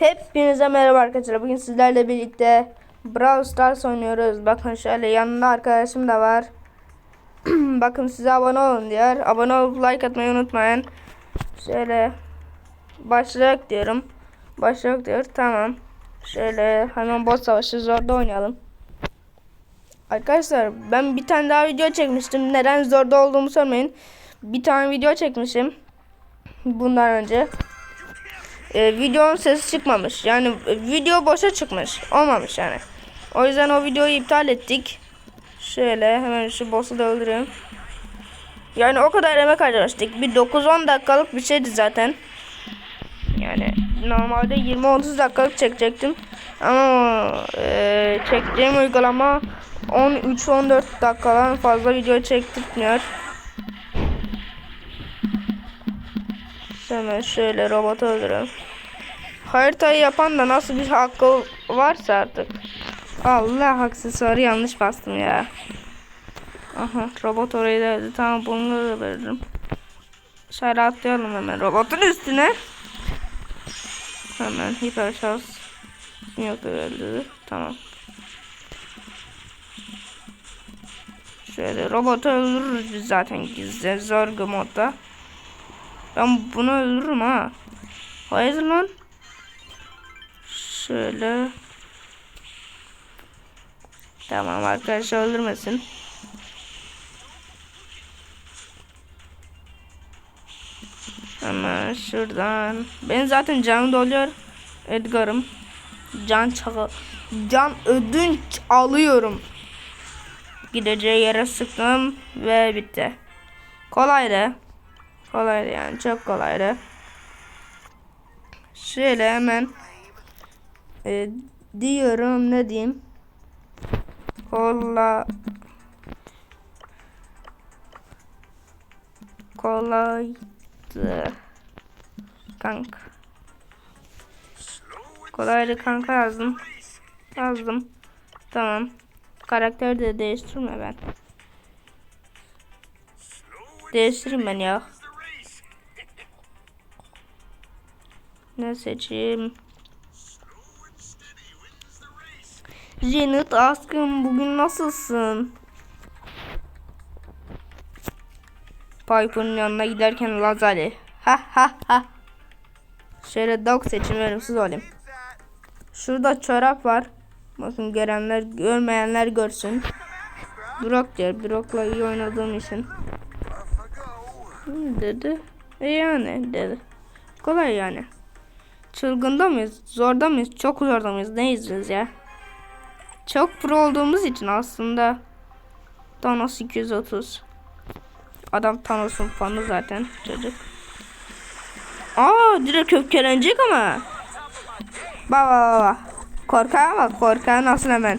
Hepinize merhaba arkadaşlar. Bugün sizlerle birlikte Brawl Stars oynuyoruz. Bakın şöyle yanında arkadaşım da var. Bakın size abone olun diyor. Abone olup like atmayı unutmayın. Şöyle başlayak diyorum. Başlayak diyor. Tamam. Şöyle hemen bot savaşı zorda oynayalım. Arkadaşlar ben bir tane daha video çekmiştim. Neden zorda olduğumu sormayın. Bir tane video çekmişim. Bundan önce e, videonun sesi çıkmamış. Yani e, video boşa çıkmış. Olmamış yani. O yüzden o videoyu iptal ettik. Şöyle hemen şu boss'u da öldüreyim. Yani o kadar emek harcamıştık. Bir 9-10 dakikalık bir şeydi zaten. Yani normalde 20-30 dakikalık çekecektim. Ama e, çektiğim uygulama 13-14 dakikadan fazla video çektirtmiyor. Hemen şöyle robotu öldürelim. Haritayı yapan da nasıl bir hakkı varsa artık. Allah aksesuarı yanlış bastım ya. Aha robot orayı da. Tamam bunu da veririm. Şöyle atlayalım hemen robotun üstüne. Hemen hiper şans. Yok öldü. Tamam. Şöyle robotu öldürürüz biz zaten gizli zorgu modda. Ben bunu öldürürüm ha. Hayır lan. Şöyle. Tamam arkadaşlar öldürmesin. Hemen şuradan. Ben zaten canım doluyor. Edgar'ım. Can çağı. Can ödünç alıyorum. Gideceği yere sıktım ve bitti. Kolaydı. Kolaydı yani çok kolaydı. Şöyle hemen e, diyorum ne diyeyim. Kola kolaydı kanka. Kolaydı kanka yazdım. Yazdım. Tamam. Karakteri de değiştirme ben. Değiştireyim ben ya. Ne seçeyim? Janet aşkım bugün nasılsın? Piper'ın yanına giderken Lazali. Ha ha ha. Şöyle dog seçim verimsiz olayım. Şurada çorap var. Bakın görenler görmeyenler görsün. Brock diyor. Brock'la iyi oynadığım için. Hı, dedi. E yani dedi. Kolay yani. Çılgında mıyız? Zorda mıyız? Çok zorda mıyız? Neyiz biz ya? Çok pro olduğumuz için aslında Thanos 230. Adam Thanos'un fanı zaten çocuk. Aa direkt öfkelenecek ama. Baba baba. Korkar bak korkar nasıl hemen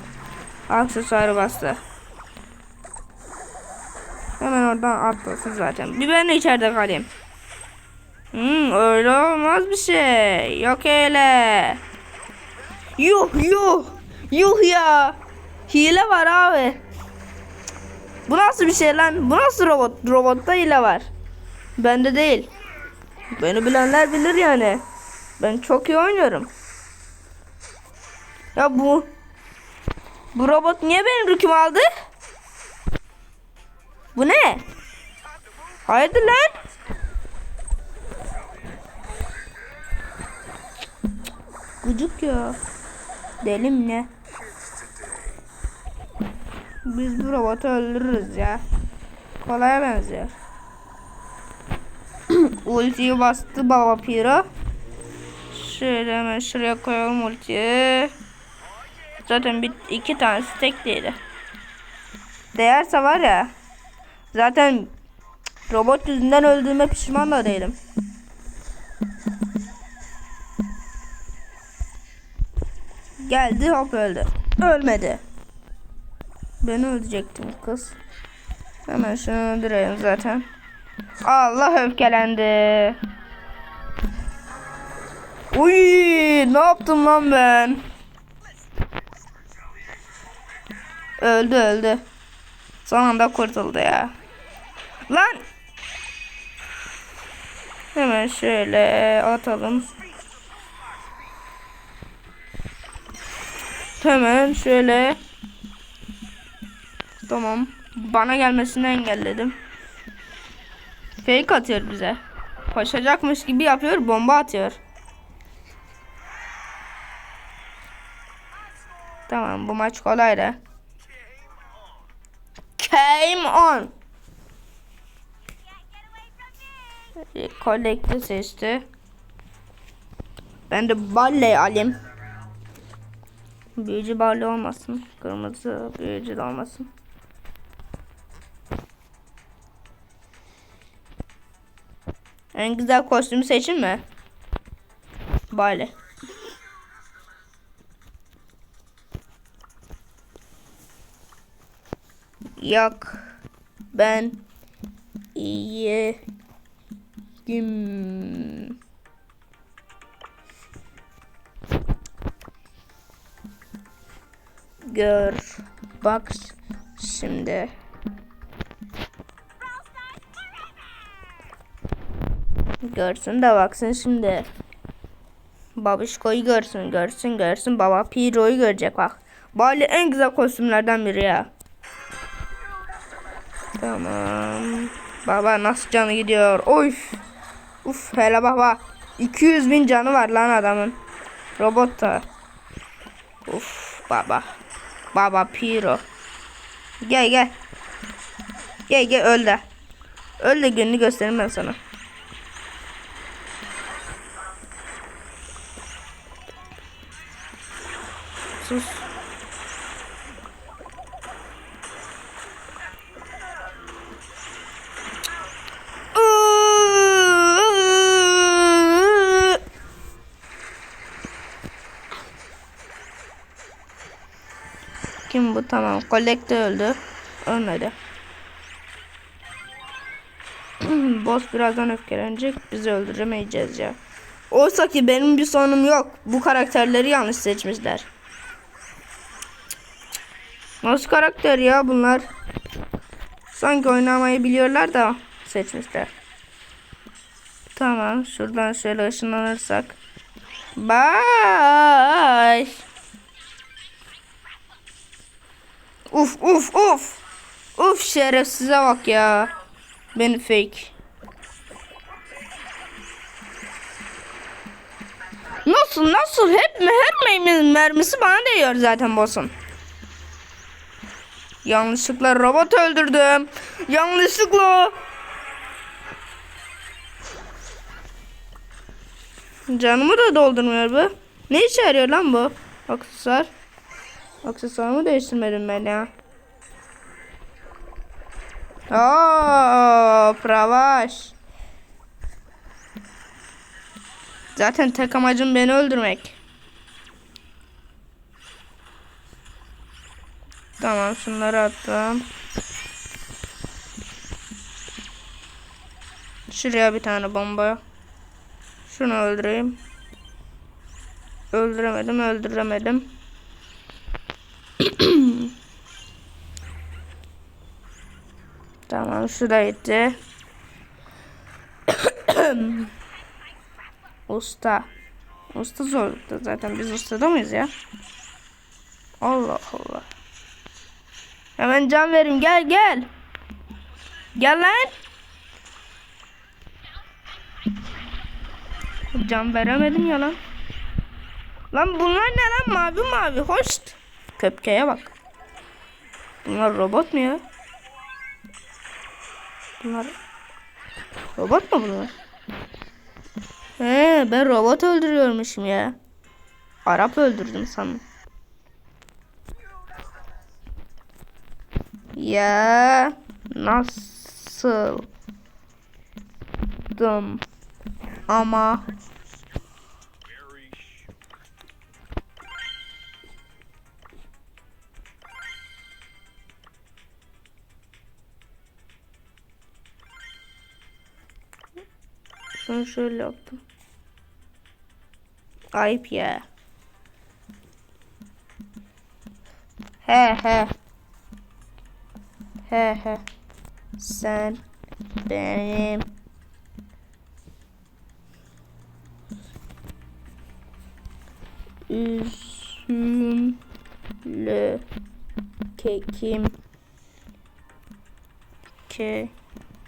aksesuarı bastı. Hemen oradan atlasın zaten. Bir ben de içeride kalayım. Hmm, öyle olmaz bir şey. Yok öyle. Yuh yuh. Yuh ya. Hile var abi. Bu nasıl bir şey lan? Bu nasıl robot? Robotta hile var. Bende değil. Beni bilenler bilir yani. Ben çok iyi oynuyorum. Ya bu bu robot niye benim rükümü aldı? Bu ne? Hayırdır lan? Gıcık ya. Delim ne? Biz bu robotu öldürürüz ya. Kolaya benziyor. Ultiyi bastı baba piro. Şöyle hemen şuraya koyalım ultiyi. Zaten bir iki tane tek değildi. Değerse var ya. Zaten robot yüzünden öldüğüme pişman da değilim. Geldi hop öldü. Ölmedi. Beni öldürecektim kız. Hemen şunu öldüreyim zaten. Allah öfkelendi. Uy, ne yaptım lan ben? Öldü öldü. Son anda kurtuldu ya. Lan. Hemen şöyle atalım. Hemen şöyle. Tamam. Bana gelmesini engelledim. Fake atıyor bize. Koşacakmış gibi yapıyor, bomba atıyor. Tamam, bu maç kolaydı. Came on. Kolekte seçti. Ben de balle alayım. Büyücü balle olmasın. Kırmızı büyücü de olmasın. En güzel kostümü seçin mi? Balle. Yok. Ben iyiyim. Gör. Bak şimdi. Görsün de baksın şimdi. Babişko'yu görsün, görsün, görsün. Baba Piro'yu görecek bak. Bali en güzel kostümlerden biri ya. Tamam. Baba nasıl canı gidiyor? Oy. Uf hele baba. 200 bin canı var lan adamın. Robot da. Uf baba. Baba Piro. Gel gel. Gel gel öl de. Öl de gününü göstereyim ben sana. Sus. Kim bu? Tamam. Kolekte öldü. Ölmedi. Boss birazdan öfkelenecek. Bizi öldüremeyeceğiz ya. Oysa ki benim bir sorunum yok. Bu karakterleri yanlış seçmişler. Nasıl karakter ya bunlar? Sanki oynamayı biliyorlar da seçmişler. Tamam. Şuradan şöyle ışınlanırsak. Bye. Uf uf uf. Uf şerefsize bak ya. Beni fake. Nasıl nasıl hep mi mermisi bana değiyor zaten boss'un. Yanlışlıkla robot öldürdüm. Yanlışlıkla. Canımı da doldurmuyor bu. Ne işe yarıyor lan bu? Aksesuar. Aksesuarımı değiştirmedim ben ya. Oo, pravaş. Zaten tek amacım beni öldürmek. Tamam şunları attım. Şuraya bir tane bomba. Şunu öldüreyim. Öldüremedim, öldüremedim. tamam, şu da gitti. Usta. Usta zorlukta zaten. Biz ustada mıyız ya? Allah Allah. Hemen can verim. Gel gel. Gel lan. Can veremedim ya lan. Lan bunlar ne lan mavi mavi hoş. Köpkeye bak. Bunlar robot mu ya? Bunlar robot mu bunlar? He ben robot öldürüyormuşum ya. Arap öldürdüm sandım. Ya nasıl dım ama Şunu şöyle yaptım. Ayıp ya. He he. He he. Sen benim. Üzüm L Ke kim Ke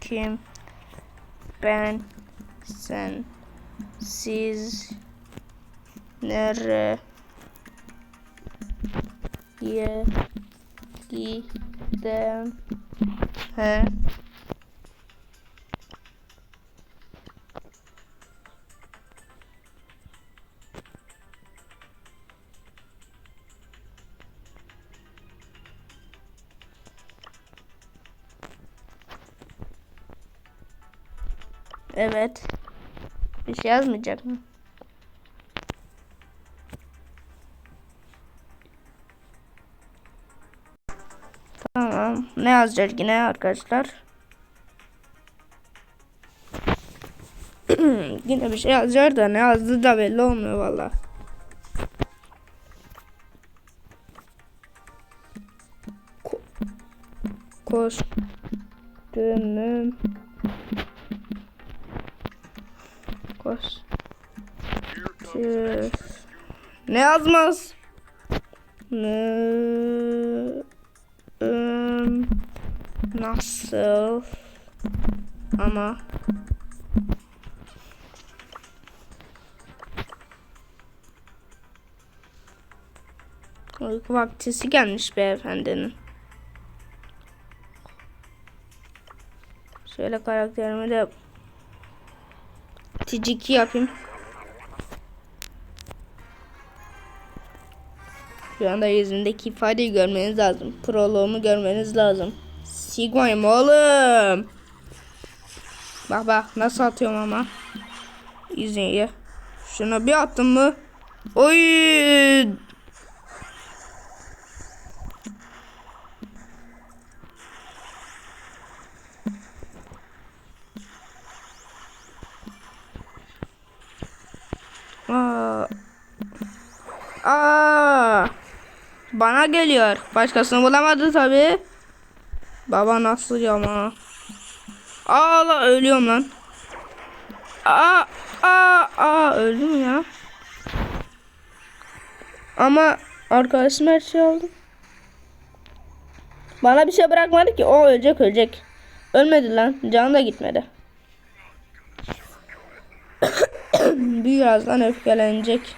kim ben sen. Siz nere? Ye gidem he Evet. Bir şey yazmayacak mı? Ne yazacak yine arkadaşlar? yine bir şey yazacak da ne yazdı da belli olmuyor valla. Ko kostümüm kostüm ne yazmaz? Ne ım, nasıl ama uyku vaktisi gelmiş beyefendinin. Şöyle karakterimi de Ticiki yapayım. Şu anda yüzündeki ifadeyi görmeniz lazım. Proloğumu görmeniz lazım. Sigmayım oğlum. Bak bak nasıl atıyorum ama. İzleyin. Şuna bir attım mı? Oy. Aa. Aa. Bana geliyor. Başkasını bulamadı tabi. Baba nasıl ama. Aa la ölüyorum lan. Aa aa aa öldüm ya. Ama arkadaşım her şey aldı. Bana bir şey bırakmadı ki. O ölecek ölecek. Ölmedi lan. Canı da gitmedi. Birazdan öfkelenecek.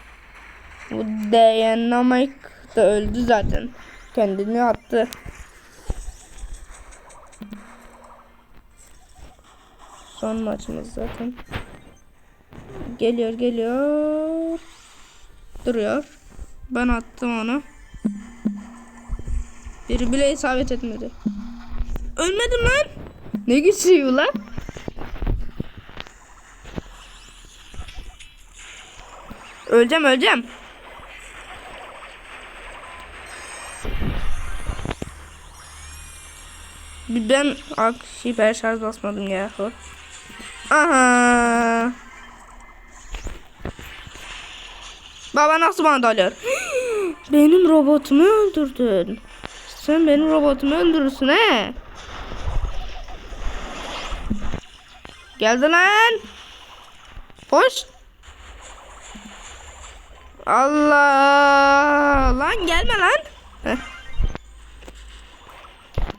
Bu Dynamite da öldü zaten. Kendini attı. Son maçımız zaten. Geliyor geliyor. Duruyor. Ben attım onu. Biri bile isabet etmedi. Ölmedim lan. Ne güçlüyüm lan. Öleceğim öleceğim. Ben ak hiper şarj basmadım ya. Aha. Baba nasıl bana dalıyor? benim robotumu öldürdün. Sen benim robotumu öldürürsün he. Geldi lan. Hoş. Allah. Lan gelme lan. Heh.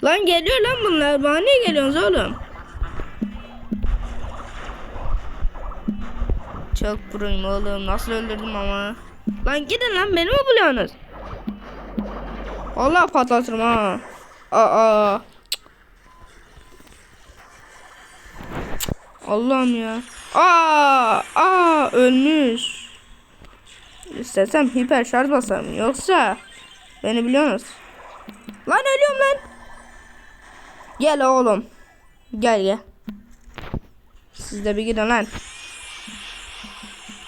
Lan geliyor lan bunlar. Bana niye geliyorsunuz oğlum? Çok burayım oğlum. Nasıl öldürdüm ama. Lan gidin lan beni mi buluyorsunuz? Allah patlatırım ha. Aa. Allah'ım ya. Aa, aa ölmüş. İstesem hiper şarj basarım. Yoksa beni biliyorsunuz. Lan ölüyorum lan. Gel oğlum. Gel gel. Siz de bir gidin lan.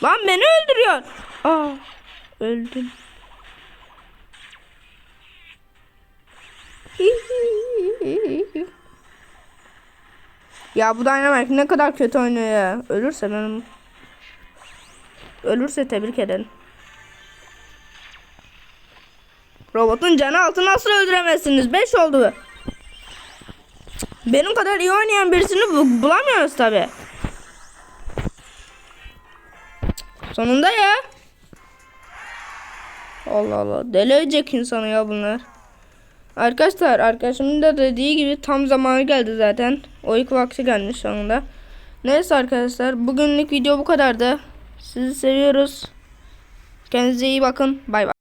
Lan beni öldürüyor. Aa, öldüm. ya bu Dynamite ne kadar kötü oynuyor ya. Ölürse benim Ölürse tebrik ederim. Robotun canı altı nasıl öldüremezsiniz? 5 oldu. Benim kadar iyi oynayan birisini bu bulamıyoruz tabi. Sonunda ya. Allah Allah. Deli edecek insanı ya bunlar. Arkadaşlar arkadaşımın da dediği gibi tam zamanı geldi zaten. Uyku vakti gelmiş sonunda. Neyse arkadaşlar bugünlük video bu kadardı. Sizi seviyoruz. Kendinize iyi bakın. Bay bay.